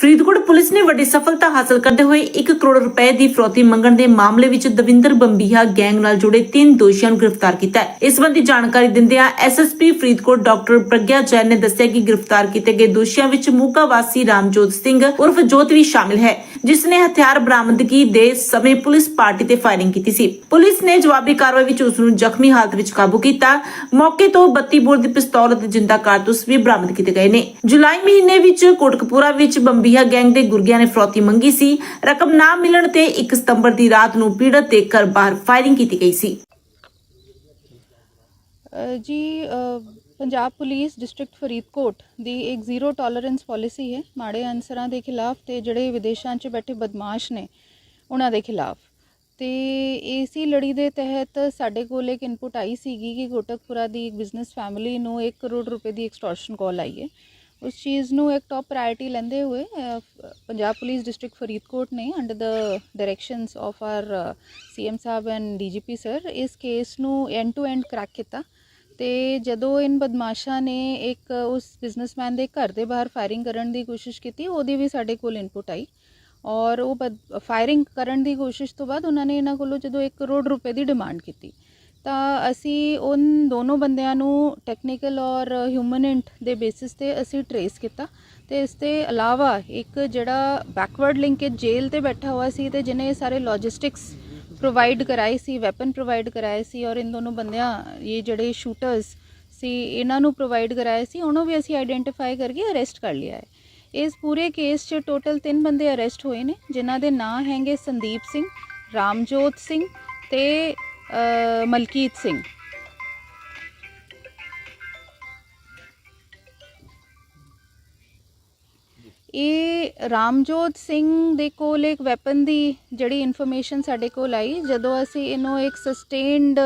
Faridkot police ਨੇ ਵੱਡੀ ਸਫਲਤਾ ਹਾਸਲ ਕਰਦੇ ਹੋਏ 1 ਕਰੋੜ ਰੁਪਏ ਦੀ ਫਰੋਤੀ ਮੰਗਣ ਦੇ ਮਾਮਲੇ ਵਿੱਚ ਦਵਿੰਦਰ ਬੰਬੀਹਾ ਗੈਂਗ ਨਾਲ ਜੁੜੇ ਤਿੰਨ ਦੋਸ਼ੀਆਂ ਨੂੰ ਗ੍ਰਿਫਤਾਰ ਕੀਤਾ ਹੈ। ਇਸ ਸੰਬੰਧੀ ਜਾਣਕਾਰੀ ਦਿੰਦਿਆਂ ਐਸਐਸਪੀ ਫਰੀਦਕੋਟ ਡਾਕਟਰ ਪ੍ਰਗਿਆ ਜੈਨ ਨੇ ਦੱਸਿਆ ਕਿ ਗ੍ਰਿਫਤਾਰ ਕੀਤੇ ਗਏ ਦੋਸ਼ੀਆਂ ਵਿੱਚ ਮੂਕਾ ਵਾਸੀ ਰਾਮਜੋਤ ਸਿੰਘ ਉਰਫ ਜੋਤ ਵੀ ਸ਼ਾਮਿਲ ਹੈ। ਜਿਸ ਨੇ ਹਥਿਆਰ ਬਰਾਮਦਗੀ ਦੇ ਸਮੇਂ ਪੁਲਿਸ ਪਾਰਟੀ ਤੇ ਫਾਇਰਿੰਗ ਕੀਤੀ ਸੀ। ਪੁਲਿਸ ਨੇ ਜਵਾਬੀ ਕਾਰਵਾਈ ਵਿੱਚ ਉਸ ਨੂੰ ਜ਼ਖਮੀ ਹਾਲਤ ਵਿੱਚ ਕਾਬੂ ਕੀਤਾ। ਮੌਕੇ ਤੋਂ 32 ਬੋਰ ਦੀ ਪਿਸਤੌਲ ਅਤੇ ਜਿੰਦਾ ਕਾਰਤੂਸ ਵੀ ਬਰਾਮਦ ਕੀਤੇ ਗਏ ਨੇ। ਜੁਲਾਈ ਮਹੀਨੇ ਵਿੱਚ ਕੋਟਕਪੂਰਾ ਵਿੱਚ ਬੰਬੀਹਾ ਗੈਂਗ ਦੇ ਗੁਰਗਿਆਂ ਨੇ ਫਰੋਤੀ ਮੰਗੀ ਸੀ। ਰਕਮ ਨਾ ਮਿਲਣ ਤੇ 1 ਸਤੰਬਰ ਦੀ ਰਾਤ ਨੂੰ ਪੀੜਤ ਦੇ ਘਰ ਬਾਹਰ ਫਾਇਰਿੰਗ ਕੀਤੀ ਗਈ ਸੀ। ਜੀ ਪੰਜਾਬ ਪੁਲਿਸ ਡਿਸਟ੍ਰਿਕਟ ਫਰੀਦਕੋਟ ਦੀ ਇੱਕ ਜ਼ੀਰੋ ਟੋਲਰੈਂਸ ਪਾਲਿਸੀ ਹੈ। ਮਾੜੇ ਅਨਸਰਾਂ ਦੇ ਖਿਲਾਫ ਤੇ ਜਿਹੜੇ ਵਿਦੇਸ਼ਾਂ 'ਚ ਬੈਠੇ ਬਦਮਾਸ਼ ਨੇ, ਉਹਨਾਂ ਦੇ ਖਿਲਾਫ। ਤੇ ਇਸੀ ਲੜੀ ਦੇ ਤਹਿਤ ਸਾਡੇ ਕੋਲ ਇੱਕ ਇਨਪੁਟ ਆਈ ਸੀਗੀ ਕਿ ਗੋਟਕਪੁਰਾ ਦੀ ਇੱਕ ਬਿਜ਼ਨਸ ਫੈਮਿਲੀ ਨੂੰ 1 ਕਰੋੜ ਰੁਪਏ ਦੀ ਐਕਸਟੋਰਸ਼ਨ ਕਾਲ ਆਈ ਹੈ। ਉਸ ਚੀਜ਼ ਨੂੰ ਇੱਕ ਟਾਪ ਪ੍ਰਾਇੋਰਟੀ ਲੈਂਦੇ ਹੋਏ ਪੰਜਾਬ ਪੁਲਿਸ ਡਿਸਟ੍ਰਿਕਟ ਫਰੀਦਕੋਟ ਨੇ under the directions of our CM sahib and DGP sir ਇਸ ਕੇਸ ਨੂੰ ਐਂਡ ਟੂ ਐਂਡ ਕ੍ਰੈਕ ਕੀਤਾ। ਤੇ ਜਦੋਂ ਇਨ ਬਦਮਾਸ਼ਾਂ ਨੇ ਇੱਕ ਉਸ ਬਿਜ਼ਨਸਮੈਨ ਦੇ ਘਰ ਦੇ ਬਾਹਰ ਫਾਇਰਿੰਗ ਕਰਨ ਦੀ ਕੋਸ਼ਿਸ਼ ਕੀਤੀ, ਉਹਦੀ ਵੀ ਸਾਡੇ ਕੋਲ ਇਨਪੁਟ ਆਈ ਔਰ ਉਹ ਫਾਇਰਿੰਗ ਕਰਨ ਦੀ ਕੋਸ਼ਿਸ਼ ਤੋਂ ਬਾਅਦ ਉਹਨਾਂ ਨੇ ਇਹਨਾਂ ਕੋਲੋਂ ਜਦੋਂ 1 ਕਰੋੜ ਰੁਪਏ ਦੀ ਡਿਮਾਂਡ ਕੀਤੀ, ਤਾਂ ਅਸੀਂ ਉਨ ਦੋਨੋਂ ਬੰਦਿਆਂ ਨੂੰ ਟੈਕਨੀਕਲ ਔਰ ਹਿਊਮਨ ਇੰਟ ਦੇ ਬੇਸਿਸ ਤੇ ਅਸੀਂ ਟਰੇਸ ਕੀਤਾ ਤੇ ਇਸ ਤੇ ਇਲਾਵਾ ਇੱਕ ਜਿਹੜਾ ਬੈਕਵਰਡ ਲਿੰਕੇਜ ਜੇਲ੍ਹ ਤੇ ਬੈਠਾ ਹੋਇਆ ਸੀ ਤੇ ਜਿਹਨੇ ਸਾਰੇ ਲੌਜਿਸਟਿਕਸ ਪ੍ਰੋਵਾਈਡ ਕਰਾਏ ਸੀ ਵੈਪਨ ਪ੍ਰੋਵਾਈਡ ਕਰਾਏ ਸੀ ਔਰ ਇਨ ਦੋਨੋਂ ਬੰਦਿਆਂ, ਇਹ ਜਿਹੜੇ ਸ਼ੂਟਰਸ ਸੀ, ਇਹਨਾਂ ਨੂੰ ਪ੍ਰੋਵਾਈਡ ਕਰਾਏ ਸੀ, ਉਹਨੂੰ ਵੀ ਅਸੀਂ ਆਈਡੈਂਟੀਫਾਈ ਕਰਕੇ ਅਰੈਸਟ ਕਰ ਲਿਆ ਹੈ। ਇਸ ਪੂਰੇ ਕੇਸ 'ਚ ਟੋਟਲ 3 ਬੰਦੇ ਅਰੈਸਟ ਹੋਏ ਨੇ, ਜਿਨ੍ਹਾਂ ਦੇ ਨਾਂ ਹੈਗੇ ਸੰਦੀਪ ਸਿੰਘ, ਰਾਮਜੋਤ ਸਿੰਘ ਤੇ ਮਲਕੀਤ ਸਿੰਘ। ਇਹ ਰਾਮਜੋਤ ਸਿੰਘ ਦੇ ਕੋਲ ਇੱਕ ਵੈਪਨ ਦੀ ਜਿਹੜੀ ਇਨਫੋਰਮੇਸ਼ਨ ਸਾਡੇ ਕੋਲ ਆਈ, ਜਦੋਂ ਅਸੀਂ ਇਹਨੂੰ ਇੱਕ ਸਸਟੇਨਡ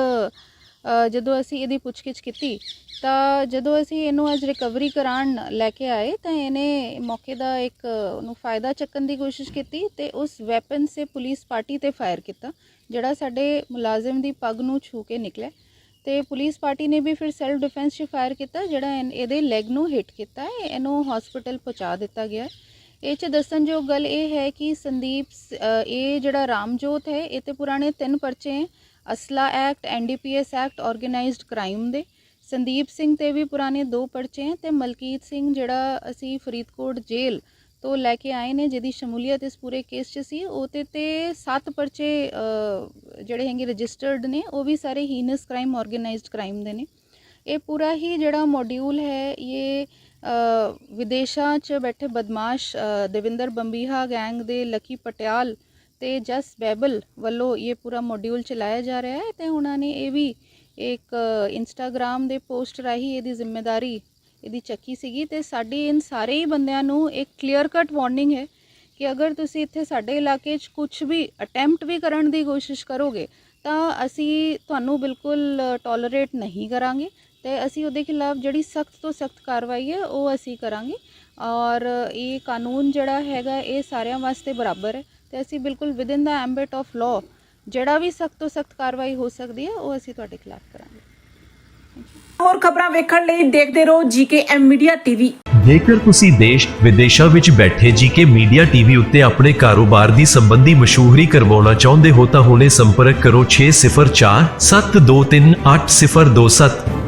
ਜਦੋਂ ਅਸੀਂ ਇਹਦੀ ਪੁੱਛਗਿੱਛ ਕੀਤੀ, ਤਾਂ ਜਦੋਂ ਅਸੀਂ ਇਹਨੂੰ ਅੱਜ ਰਿਕਵਰੀ ਕਰਾਉਣ ਲੈ ਕੇ ਆਏ, ਤਾਂ ਇਹਨੇ ਮੌਕੇ ਦਾ ਇੱਕ ਉਹਨੂੰ ਫਾਇਦਾ ਚੱਕਣ ਦੀ ਕੋਸ਼ਿਸ਼ ਕੀਤੀ ਤੇ ਉਸ ਵੈਪਨ ਸੇ ਪੁਲਿਸ ਪਾਰਟੀ ਤੇ ਫਾਇਰ ਕੀਤਾ, ਜਿਹੜਾ ਸਾਡੇ ਮੁਲਾਜ਼ਮ ਦੀ ਪੱਗ ਨੂੰ ਛੂ ਕੇ ਨਿਕਲਿਆ। ਤੇ ਪੁਲਿਸ ਪਾਰਟੀ ਨੇ ਵੀ ਫਿਰ ਸੈਲਫ ਡਿਫੈਂਸ 'ਚ ਫਾਇਰ ਕੀਤਾ, ਜਿਹੜਾ ਇਨ- ਇਹਦੇ ਲੈਗ ਨੂੰ ਹਿੱਟ ਕੀਤਾ ਹੈ, ਇਹਨੂੰ ਹਸਪੀਟਲ ਪਹੁੰਚਾ ਦਿੱਤਾ ਗਿਆ ਇਹ 'ਚ ਦੱਸਣਯੋਗ ਗੱਲ ਇਹ ਹੈ ਕਿ ਸੰਦੀਪ ਇਹ ਜਿਹੜਾ ਰਾਮਜੋਤ ਹੈ, ਇਹ ਤੇ ਪੁਰਾਣੇ ਤਿੰਨ ਪਰਚੇ ਹੈ, ਅਸਲਾ act NDPS act organised crime ਦੇ। ਸੰਦੀਪ ਸਿੰਘ ਤੇ ਵੀ ਪੁਰਾਣੇ ਦੋ ਪਰਚੇ ਹੈ ਤੇ ਮਲਕੀਤ ਸਿੰਘ ਜਿਹੜਾ, ਅਸੀਂ ਫਰੀਦਕੋਟ ਜੇਲ੍ਹ ਤੋਂ ਲੈ ਕੇ ਆਏ ਨੇ ਜਿਹਦੀ ਸ਼ਮੂਲੀਅਤ ਇਸ ਪੂਰੇ ਕੇਸ 'ਚ ਸੀ ਉਹ ਤੇ ਸੱਤ ਪਰਚੇ ਜਿਹੜੇ ਹੈਗੇ ਰਜਿਸਟਰਡ ਨੇ ਉਹ ਵੀ ਸਾਰੇ ਹੀਨਸ ਕ੍ਰਾਈਮ ਆਰਗੇਨਾਈਜ਼ਡ ਕ੍ਰਾਈਮ ਦੇ ਨੇ। ਇਹ ਪੂਰਾ ਹੀ ਜਿਹੜਾ ਮੋਡਿਊਲ ਹੈ ਇਹ ਵਿਦੇਸ਼ਾਂ 'ਚ ਬੈਠੇ ਬਦਮਾਸ਼ ਅ, ਦੇਵਿੰਦਰ ਬੰਬੀਹਾ ਗੈਂਗ ਦੇ ਲਕੀ ਪਟਿਆਲ ਤੇ ਜਸ ਬੈਬਲ ਵੱਲੋਂ ਇਹ ਪੂਰਾ ਮੋਡਿਊਲ ਚਲਾਇਆ ਜਾ ਰਿਹਾ ਹੈ ਤੇ ਉਹਨਾਂ ਨੇ ਇਹ ਵੀ ਇੱਕ ਇੰਸਟਾਗ੍ਰam ਦੇ ਪੋਸਟ ਰਾਹੀਂ ਇਹਦੀ ਜ਼ਿੰਮੇਵਾਰੀ ਇਹਦੀ ਚੱਕੀ ਸੀਗੀ ਤੇ ਸਾਡੀ ਇਨ ਸਾਰੇ ਹੀ ਬੰਦਿਆਂ ਨੂੰ ਇੱਕ ਕਲੀਅਰ ਕੱਟ ਵਾਰਨਿੰਗ ਹੈ ਕਿ ਅਗਰ ਤੁਸੀਂ ਇੱਥੇ ਸਾਡੇ ਇਲਾਕੇ 'ਚ ਕੁਝ ਵੀ ਅਟੈਂਪਟ ਵੀ ਕਰਨ ਦੀ ਕੋਸ਼ਿਸ਼ ਕਰੋਗੇ, ਤਾਂ ਅਸੀਂ ਤੁਹਾਨੂੰ ਬਿਲਕੁਲ ਟੋਲਰੇਟ ਨਹੀਂ ਕਰਾਂਗੇ ਤੇ ਅਸੀਂ ਉਹਦੇ ਖਿਲਾਫ ਜਿਹੜੀ ਸਖਤ ਤੋਂ ਸਖਤ ਕਾਰਵਾਈ ਹੈ, ਉਹ ਅਸੀਂ ਕਰਾਂਗੇ ਔਰ ਇਹ ਕਾਨੂੰਨ ਜਿਹੜਾ ਹੈਗਾ, ਇਹ ਸਾਰਿਆਂ ਵਾਸਤੇ ਬਰਾਬਰ ਹੈ ਤੇ ਅਸੀਂ ਬਿਲਕੁਲ within the ambit of law ਜਿਹੜਾ ਵੀ ਸਖਤ ਤੋਂ ਸਖਤ ਕਾਰਵਾਈ ਹੋ ਸਕਦੀ ਹੈ, ਉਹ ਅਸੀਂ ਤੁਹਾਡੇ ਖਿਲਾਫ ਕਰਾਂਗੇ। ਹੋਰ ਖਬਰਾਂ ਵੇਖਣ ਲਈ ਦੇਖਦੇ ਰਹੋ ਜੀਕੇ ਮੀਡੀਆ ਟੀਵੀ। ਜੇਕਰ ਤੁਸੀਂ ਦੇਸ਼, ਵਿਦੇਸ਼ਾਂ ਵਿੱਚ ਬੈਠੇ ਜੀਕੇ ਮੀਡੀਆ ਟੀਵੀ ਉੱਤੇ ਆਪਣੇ ਕਾਰੋਬਾਰ ਦੀ ਸੰਬੰਧੀ ਮਸ਼ਹੂਰੀ ਕਰਵਾਉਣਾ ਚਾਹੁੰਦੇ ਹੋ ਤਾਂ ਹੁਣੇ ਸੰਪਰਕ ਕਰੋ 604 723 8027